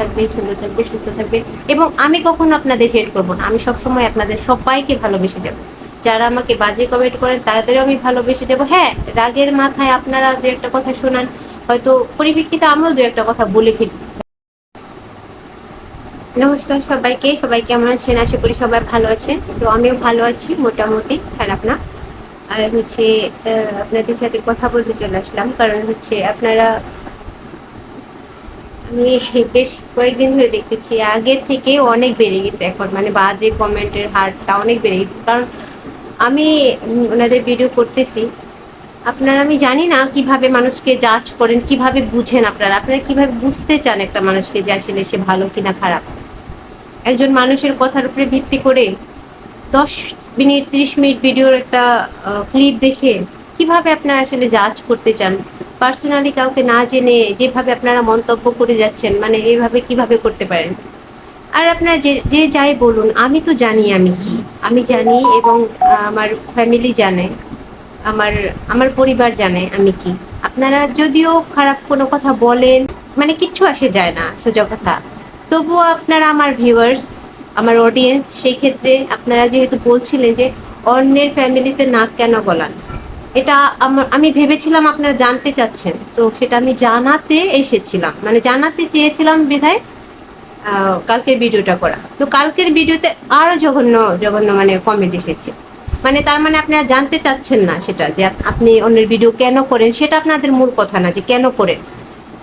থাকবে, সুন্দর থাকবে, সুস্থ থাকবে এবং আমি কখনো আপনাদের হেট করব না। আমি সবসময় আপনাদের সবাইকে ভালোবেসে যাব। যারা আমাকে বাজে কমেন্ট করেন, তাদেরও আমি ভালোবেসে যাব। হ্যাঁ রাগের মাথায় আপনারা দু একটা কথা শোনান, হয়তো পরিপ্রেক্ষিতে আমিও দু একটা কথা বলে ফেলি। নমস্কার সবাইকে, সবাই কেমন আছেন? আশা করি সবাই ভালো আছেন। তো আমিও ভালো আছি, মোটামুটি খারাপ না। আর হচ্ছে আপনাদের সাথে কথা বলতে চলে আসলাম। কারণ হচ্ছে, আপনারা আমি বেশ কয়েকদিন ধরে দেখতেছি আগের থেকে অনেক বেড়ে গেছে এখন। মানে বাজে কমেন্টের হারটা অনেক বেড়ে গেছে। কারণ আমি ওনাদের ভিডিও করতেছি। আপনারা, আমি জানি না কীভাবে মানুষকে জাজ করেন, কীভাবে বুঝেন আপনারা? আপনারা কীভাবে বুঝতে চান একটা মানুষকে যে আসলে সে ভালো কিনা খারাপ? একজন মানুষের কথার উপরে ভিত্তি করে দশ মিনিট, ত্রিশ মিনিট ভিডিওর একটা ক্লিপ দেখে কীভাবে আপনারা আসলে জাজ করতে চান? পার্সোনালি কাউকে না জেনে যেভাবে আপনারা মন্তব্য করে যাচ্ছেন মানে এইভাবে কীভাবে করতে পারেন? আর আপনারা যে যে যাই বলুন, আমি তো জানি আমি কি। আমি জানি এবং আমার ফ্যামিলি জানে, আমার আমার পরিবার জানে আমি কি। আপনারা যদিও খারাপ কোনো কথা বলেন মানে কিচ্ছু আসে যায় না, সোজা কথা। তবুও আপনারা আমার ভিউয়ার্স আমার অডিয়েন্স সেই ক্ষেত্রে আপনারা যেহেতু বলছিলেন যে অন্যের ফ্যামিলিতে নাক কেন গলান? এটা আমি ভেবেছিলাম আপনারা জানতে চাচ্ছেন। তো সেটা আমি জানাতে এসেছিলাম। মানে জানাতে চেয়েছিলাম বিধায় কালকের ভিডিওটা করা। তো কালকের ভিডিওতে আরও জঘন্য জঘন্য মানে কমেন্ট এসেছে। মানে তার মানে আপনারা জানতে চাচ্ছেন না সেটা, যে আপনি অন্যের ভিডিও কেন করেন? সেটা আপনাদের মূল কথা না, যে কেন করেন?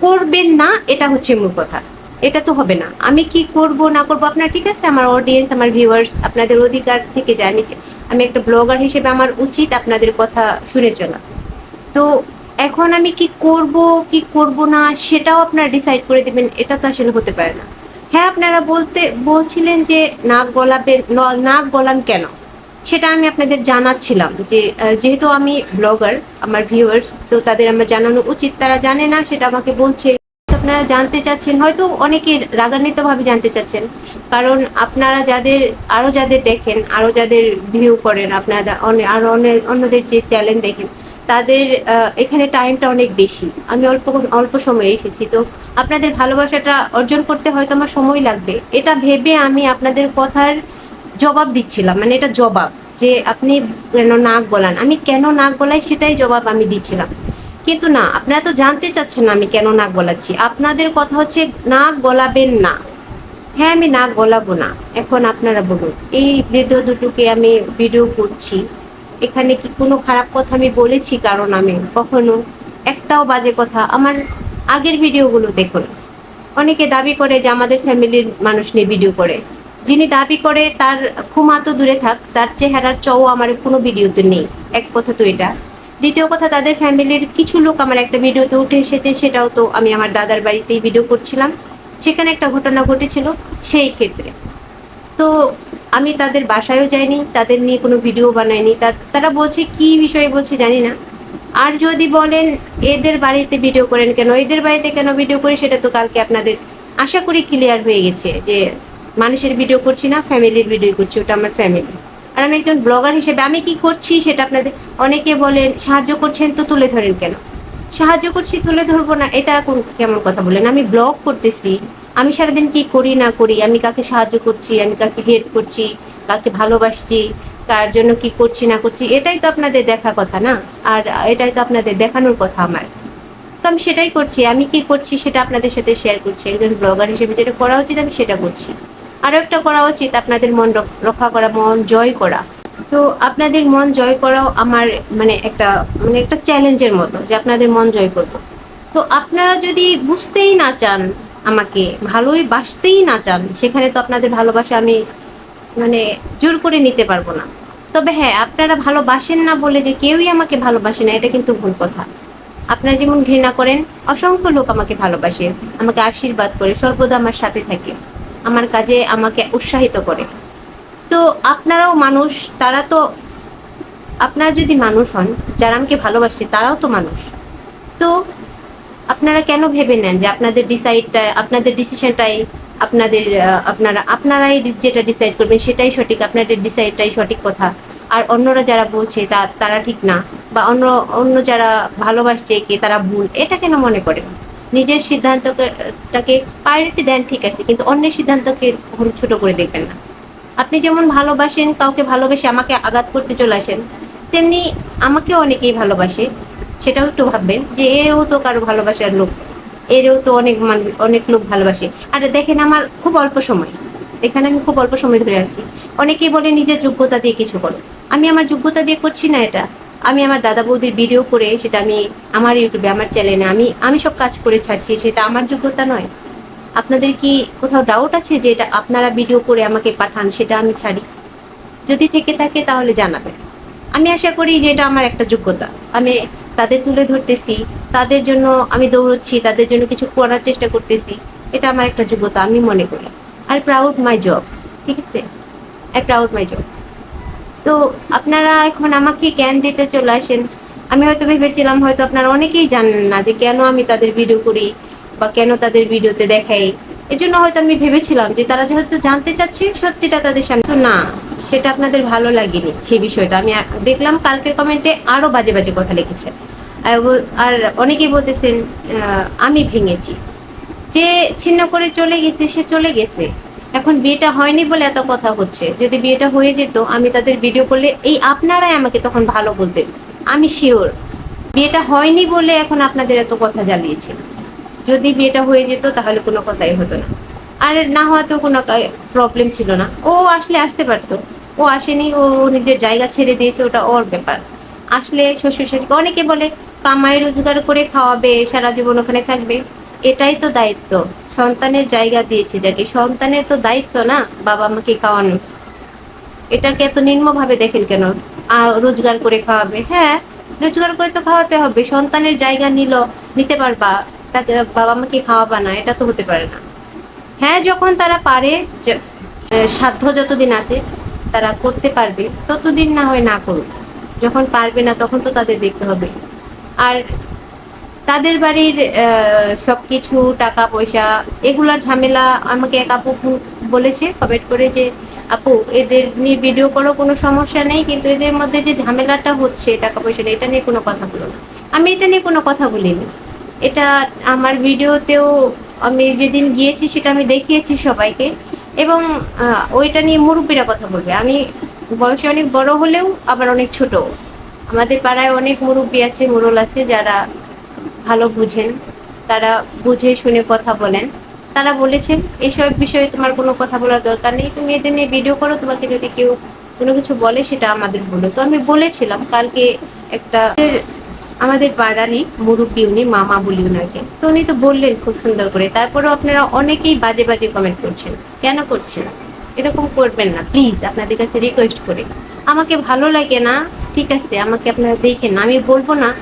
করবেন না, এটা হচ্ছে মূল কথা। এটা তো হবে না। আমি কি করব, না করব? আপনার ঠিক আছে? আমার অডিয়েন্স আমার ভিউয়ার্স আপনাদের অধিকার থেকে যায়। আমি আমি একটা ব্লগার হিসেবে আমার উচিত আপনাদের কথা শুনে চলা। তো এখন আমি কি করব কি করব না, সেটাও আপনারা ডিসাইড করে দিবেন, এটা তো আসলে হতে পারে না। হ্যাঁ আপনারা বলতে, বলছিলেন যে নাক গলাবেন নাক গলান কেন? সেটা আমি আপনাদের জানাচ্ছিলাম যে যেহেতু আমি ব্লগার, আমার ভিউয়ার্স তো তাদের আমার জানানো উচিত, তারা জানে না, সেটা আমাকে বলছে। আপনারা জানতে চাচ্ছেন, হয়তো অনেকে রাগান্বিত ভাবে জানতে চাচ্ছেন। কারণ আপনারা যাদের, আরও যাদের দেখেন, আরও যাদের ভিউ করেন, আপনারা আরও অনেক অন্যদের যে চ্যানেল দেখেন, তাদের এখানে টাইমটা অনেক বেশি। আমি অল্প অল্প সময়ে এসেছি, তো আপনাদের ভালোবাসাটা অর্জন করতে হয়তো আমার সময় লাগবে। এটা ভেবে আমি আপনাদের কথার জবাব দিচ্ছিলাম মানে এটা জবাব, যে আপনি কেন নাক গলান? আমি কেন নাক গলাই সেটাই জবাব আমি দিচ্ছিলাম। কিন্তু না, আপনারা তো জানতে চাচ্ছেন না আমি কেন নাক গলাচ্ছি। আপনাদের কথা হচ্ছে, নাক গলাবেন না। হ্যাঁ আমি না গলাবো না। এখন আপনারা বলুন, এই বৃদ্ধ দুটোকে আমি ভিডিও করছি। এখানে কি কোনো খারাপ কথা আমি বলেছি? কারণ আমি কখনো একটাও বাজে কথা আমার আগের ভিডিওগুলো দেখুন। অনেকে দাবি করে যে আমাদের ফ্যামিলির মানুষ নিয়ে ভিডিও করে। যিনি দাবি করে তার ক্ষমা তো দূরে থাক, তার চেহারার চও আমার কোনো ভিডিওতে নেই, এক কথা তো এটা। দ্বিতীয় কথা, তাদের ফ্যামিলির কিছু লোক আমার একটা ভিডিওতে উঠে এসেছে, সেটাও তো আমি আমার দাদার বাড়িতেই ভিডিও করছিলাম। সেখানে একটা ঘটনা ঘটেছিল সেই ক্ষেত্রে। তো আমি তাদের বাসায়ও যাইনি, তাদের নিয়ে কোনো ভিডিও বানাইনি। তারা বলছে, কি বিষয়ে বলছে জানি না। আর যদি বলেন, এদের বাড়িতে ভিডিও করেন কেন? এদের বাড়িতে কেন ভিডিও করি সেটা তো কালকে আপনাদের আশা করি ক্লিয়ার হয়ে গেছে যে মানুষের ভিডিও করছি না, ফ্যামিলির ভিডিও করছি, ওটা আমার ফ্যামিলি। আর আমি একজন ব্লগার হিসেবে আমি কি করছি সেটা আপনাদের, অনেকে বলেন, সাহায্য করছেন, তো তুলে ধরেন কেন? সাহায্য করছি, তুলে ধরবো না। এটা কোন কেমন কথা বলেন? আমি ব্লগ করতেছি। আমি সারাদিন কি করি, না করি? আমি কাকে সাহায্য করছি? আমি কাকে হেল্প করছি? কাকে ভালোবাসছি? তার জন্য কি করছি, না করছি? এটাই তো আপনাদের দেখার কথা না? আর এটাই তো আপনাদের দেখানোর কথা আমার। তো আমি সেটাই করছি। আমি কি করছি সেটা আপনাদের সাথে শেয়ার করছি। একজন ব্লগার হিসেবে যেটা করা উচিত, আমি সেটা করছি। আরও একটা করা উচিত, আপনাদের মন রক্ষা করা, মন জয় করা। তো আপনাদের মন জয় করাও আমার মানে একটা মানে একটা চ্যালেঞ্জের মতো যে আপনাদের মন জয় করব। তো আপনারা যদি বুঝতেই না চান আমাকে, ভালোই বাসতেই না চান, সেখানে তো আপনাদের ভালোবাসা আমি মানে জোর করে নিতে পারব না। তবে হ্যাঁ আপনারা ভালোবাসেন না বলে যে কেউই আমাকে ভালোবাসে না, এটা কিন্তু ভুল কথা। আপনারা যেমন ঘৃণা করেন, অসংখ্য লোক আমাকে ভালোবাসে, আমাকে আশীর্বাদ করে, সর্বদা আমার সাথে থাকে, আমার কাজে আমাকে উৎসাহিত করে। তো আপনারাও মানুষ, তারা তো, আপনারা যদি মানুষ হন, যারা আমাকে ভালোবাসছে, তারাও তো মানুষ। তো আপনারা কেন ভেবে নেন যে আপনাদের ডিসাইডটা আপনাদের ডিসিশনটাই আপনাদের আপনারা, আপনারাই যেটা ডিসাইড করবেন সেটাই সঠিক, আপনাদের ডিসাইডটাই সঠিক কথা। আর অন্যরা যারা বলছে তা, তারা ঠিক না, বা অন্য অন্য যারা ভালোবাসছে কে, তারা ভুল, এটা কেন মনে করেন নিজের সিদ্ধান্তটাকে প্রায়োরিটি দেন ঠিক আছে, কিন্তু অন্যের সিদ্ধান্তকে ছোট করে দেখবেন না। আপনি যেমন ভালোবাসেন, কাউকে ভালোবেসে আমাকে আঘাত করতে চলে আসেন, তেমনি আমাকেও অনেকেই ভালোবাসে। সেটাও একটু ভাববেন যে এও তো কারও ভালোবাসার লোক, এরও তো অনেক অনেক লোক ভালোবাসে। আর দেখেন আমার খুব অল্প সময়, এখানে আমি খুব অল্প সময় ধরে আসছি। অনেকেই বলে নিজের যোগ্যতা দিয়ে কিছু করো। আমি আমার যোগ্যতা দিয়ে করছি না এটা। আমি আমার দাদা বৌদির ভিডিও করে সেটা আমি আমার ইউটিউবে, আমার চ্যানেলে আমি আমি সব কাজ করে ছাড়ছি, সেটা আমার যোগ্যতা নয়। আপনাদের কি কোথাও ডাউট আছে যে এটা আপনারা ভিডিও করে আমাকে পাঠান? সেটা আমি ছাড়ি। যদি থেকে থাকে তাহলে জানাবেন। আমি আশা করি যে এটা আমার একটা যোগ্যতা। আমি তাদের তুলে ধরতেছি। তাদের জন্য আমি দৌড়চ্ছি। তাদের জন্য কিছু করার চেষ্টা করতেছি। এটা আমার একটা যোগ্যতা, আমি মনে করি। আর প্রাউড মাই জব ঠিক আছে? আই প্রাউড মাই জব তো আপনারা এখন আমাকে জ্ঞান দিতে চলে আসেন। আমি হয়তো ভেবেছিলাম, হয়তো আপনারা অনেকেই জানেন না যে কেন আমি তাদের ভিডিও করি। বা কেন তাদের ভিডিওতে দেখাই এর জন্য হয়তো আমি ভেবেছিলাম যে তারা যেহেতু জানতে চাচ্ছে, সত্যিটা তাদের সামনে। না, সেটা আপনাদের ভালো লাগেনি সেই বিষয়টা। আমি দেখলাম কালকের কমেন্টে আরও বাজে বাজে কথা লিখেছে। আর অনেকেই বলতেছেন আমি ভেঙেছি। যে ছিন্ন করে চলে গেছে, সে চলে গেছে। এখন বিয়েটা হয়নি বলে এত কথা হচ্ছে। যদি বিয়েটা হয়ে যেত, আমি তাদের ভিডিও করলে এই আপনারাই আমাকে তখন ভালো বলতেন। আমি শিওর, বিয়েটা হয়নি বলে এখন আপনাদের এত কথা জ্বালিয়েছে যদি বিয়েটা হয়ে যেত, তাহলে কোনো কথাই হতো না। আর না হওয়াতেও কোনো প্রবলেম ছিল না। ও আসলে আসতে পারতো। ও আসেনি, ও নিজের জায়গা ছেড়ে দিয়েছে, ওটা ওর ব্যাপার। আসলে শ্বশুর শাশুড়ি অনেকে বলে, কামাই রোজগার করে খাওয়াবে, সারা জীবন ওখানে থাকবে। এটাই তো দায়িত্ব। সন্তানের জায়গা দিয়েছে যাকে। সন্তানের তো দায়িত্ব না, বাবা মাকে খাওয়ানো। এটাকে এত নিম্নভাবে দেখেন কেন? রোজগার করে খাওয়াবে। হ্যাঁ রোজগার করে তো খাওয়াতে হবে। সন্তানের জায়গা নিল, নিতে পারবা। তাকে বাবা মাকে খাওয়াবা না এটা তো হতে পারে না। হ্যাঁ যখন তারা পারে সাধ্য যতদিন আছে তারা করতে পারবে ততদিন না হয় না করুক। যখন পারবে না তখন তো তাদের দেখতে হবে। আর তাদের বাড়ির সব কিছু টাকা পয়সা এগুলার ঝামেলা আমাকে এক আপু বলেছে কমেন্ট করে যে আপু এদের নিয়ে ভিডিও করো কোনো সমস্যা নেই কিন্তু এদের মধ্যে যে ঝামেলাটা হচ্ছে টাকা পয়সা নিয়ে, এটা নিয়ে কোনো কথা বলো না। আমি এটা নিয়ে কোনো কথা বলিনি। এটা আমার ভিডিওতেও আমি যেদিন গিয়েছি সেটা আমি দেখিয়েছি সবাইকে। এবং ওইটা নিয়ে মুরব্বীরা কথা বলবে। আমি বয়সে অনেক বড় হলেও আবার অনেক ছোট আমাদের পাড়ায় অনেক মুরব্বী আছে, মুরল আছে যারা ভালো বুঝেন। তারা বুঝে শুনে কথা বলেন। তারা বলেছেন এইসব বিষয়ে তোমার কোনো কথা বলার দরকার নেই। তুমি এদের নিয়ে ভিডিও করো। তোমাকে যদি কেউ কোনো কিছু বলে সেটা আমাদের বলো। তো আমি বলেছিলাম, কালকে একটা আমাদের পাড়ারই মুরব্বী উনি মামা বলি উনাকে। তো উনি তো বললেন খুব সুন্দর করে। তারপরেও আপনারা অনেকেই বাজে বাজে কমেন্ট করছেন। কেন করছেন? এরকম করবেন না। প্লিজ আপনাদের কাছে রিকোয়েস্ট করে। আমাকে ভালো লাগে না। ঠিক আছে, আমাকে আপনারা দেখেন। আমি বলব না,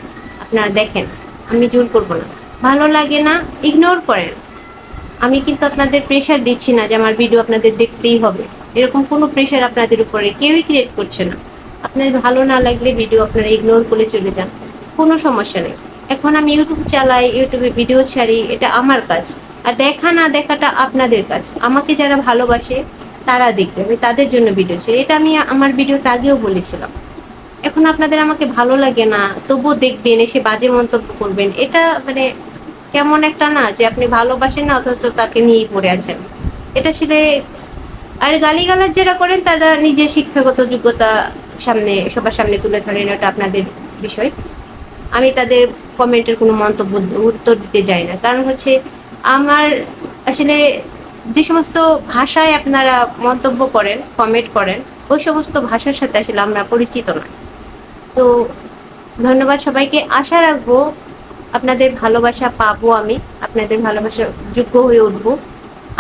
আপনারা দেখেন। আমি জোর করব না। ভালো লাগে না ইগনোর করেন। আমি কিন্তু আপনাদের প্রেশার দিচ্ছি না যে আমার ভিডিও আপনাদের দেখতেই হবে। এরকম কোনো প্রেশার আপনাদের উপরে কেউই ক্রিয়েট করছে না। আপনাদের ভালো না লাগলে ভিডিও আপনারা ইগনোর করে চলে যান। কোনো সমস্যা নেই। এখন আমি ইউটিউব চালাই ইউটিউবে ভিডিও ছাড়ি, এটা আমার কাজ। আর দেখা না দেখাটা আপনাদের কাজ। আমাকে যারা ভালোবাসে, তারা দেখবে। আমি তাদের জন্য ভিডিও ছাড়ি। এটা আমি আমার ভিডিওতে আগেও বলেছিলাম। এখন আপনাদের আমাকে ভালো লাগে না, তবুও দেখবেন, এসে বাজে মন্তব্য করবেন। এটা মানে কেমন একটা না, যে আপনি ভালোবাসেন না, অথচ তাকে নিয়েই পড়ে আছেন। এটা আসলে আর গালিগালাজ যারা করেন, তারা নিজের শিক্ষাগত যোগ্যতা সামনে, সবার সামনে তুলে ধরেন ওটা আপনাদের বিষয়। আমি তাদের কমেন্টের কোনো মন্তব্য, উত্তর দিতে যাই না। কারণ হচ্ছে আমার আসলে যে সমস্ত ভাষায় আপনারা মন্তব্য করেন কমেন্ট করেন, ওই সমস্ত ভাষার সাথে আসলে আমরা পরিচিত না। তো ধন্যবাদ সবাইকে। আশা রাখব আপনাদের ভালোবাসা পাবো আমি, আপনাদের ভালোবাসা যোগ্য হয়ে উঠবো।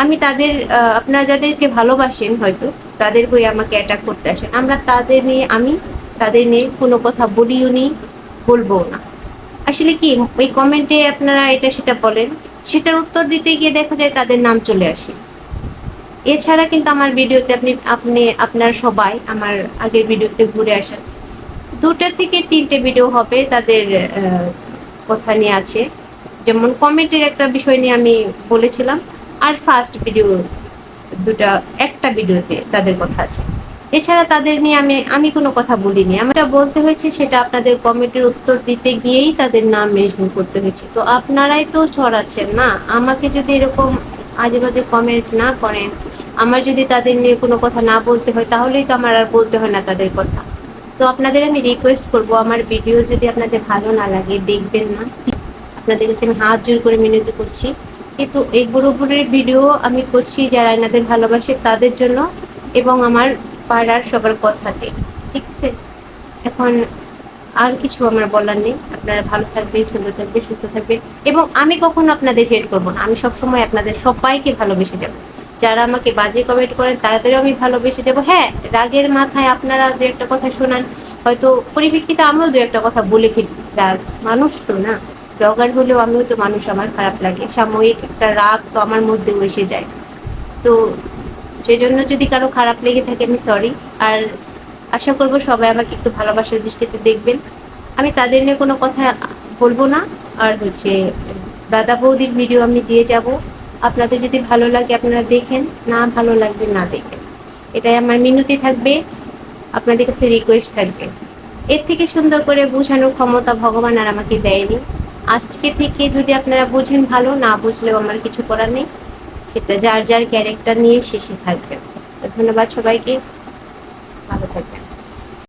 আমি তাদের আপনারা যাদেরকে ভালোবাসেন হয়তো, তাদের হয়ে আমাকে অ্যাটাক করতে আসেন। আমরা তাদের নিয়ে, আমি তাদের নিয়ে কোনো কথা বলিও নি। বলব না। আসলে কি, ওই কমেন্টে আপনারা এটা সেটা বলেন, সেটার উত্তর দিতে গিয়ে দেখা যায় তাদের নাম চলে আসে। এছাড়া কিন্তু আমার ভিডিওতে আপনি আপনি, আপনার সবাই আমার আগের ভিডিওতে ঘুরে আসেন। দুটো থেকে তিনটে ভিডিও হবে তাদের কথা নিয়ে আছে। যেমন কমেন্টের একটা বিষয় নিয়ে আমি বলেছিলাম, আর ফার্স্ট ভিডিও দুটা, একটা ভিডিওতে তাদের কথা আছে। এছাড়া তাদের নিয়ে আমি আমি কোনো কথা বলিনি। আমরা বলতে হয়েছে সেটা আপনাদের কমেন্টের উত্তর দিতে গিয়েই তাদের নাম মেনশন করতে হয়েছে। তো আপনারাই তো ছড়াচ্ছেন না। আমাকে যদি এরকম আজে বাজে কমেন্ট না করেন, আমার যদি তাদের নিয়ে কোনো কথা না বলতে হয়, তাহলেই তো আমার আর বলতে হয় না তাদের কথা। তো আপনাদের আমি রিকোয়েস্ট করব, আমার ভিডিও যদি আপনাদের ভালো না লাগে, দেখবেন না। আপনাদের কাছে আমি হাত জোর করে মিনতি করছি। কিন্তু এই বুড়ির ভিডিও আমি করছি যারা এনাদের ভালোবাসে তাদের জন্য এবং আমার পাড়ার সবার কথাতে। ঠিক আছে? এখন আর কিছু আমার বলার নেই। আপনারা ভালো থাকবেন, সুন্দর থাকবেন, সুস্থ থাকবেন। এবং আমি কখনো আপনাদের হেট করব না। আমি সবসময় আপনাদের সবাইকে ভালোবেসে যাব। যারা আমাকে বাজে কমেন্ট করেন, তাদেরও আমি ভালোবেসে যাব। হ্যাঁ রাগের মাথায় আপনারা দু একটা কথা শোনান। হয়তো পরিপ্রেক্ষিতে আমিও দু একটা কথা বলে ফেলি। রাগ মানুষ তো না? ব্লগার হলেও আমিও তো মানুষ, আমার খারাপ লাগে। সাময়িক একটা রাগ তো আমার মধ্যেও এসে যায়। তো সেই জন্য যদি কারও খারাপ লেগে থাকে, আমি সরি আর আশা করব সবাই আমাকে একটু ভালোবাসার দৃষ্টিতে দেখবেন। আমি তাদের নিয়ে কোনো কথা বলব না। আর হচ্ছে, দাদা বৌদির ভিডিও আমি দিয়ে যাব। আপনাদের যদি ভালো লাগে, আপনারা দেখেন। না ভালো লাগবে না দেখেন। এটাই আমার মিনতি থাকবে। আপনাদের কাছে রিকোয়েস্ট থাকবে। এর থেকে সুন্দর করে বোঝানোর ক্ষমতা ভগবান আর আমাকে দেয়নি। আজকে থেকে যদি আপনারা বুঝেন ভালো, না বুঝলেও আমার কিছু করার নেই। সেটা যার যার ক্যারেক্টার নিয়ে শেষে থাকবে। ধন্যবাদ সবাইকে।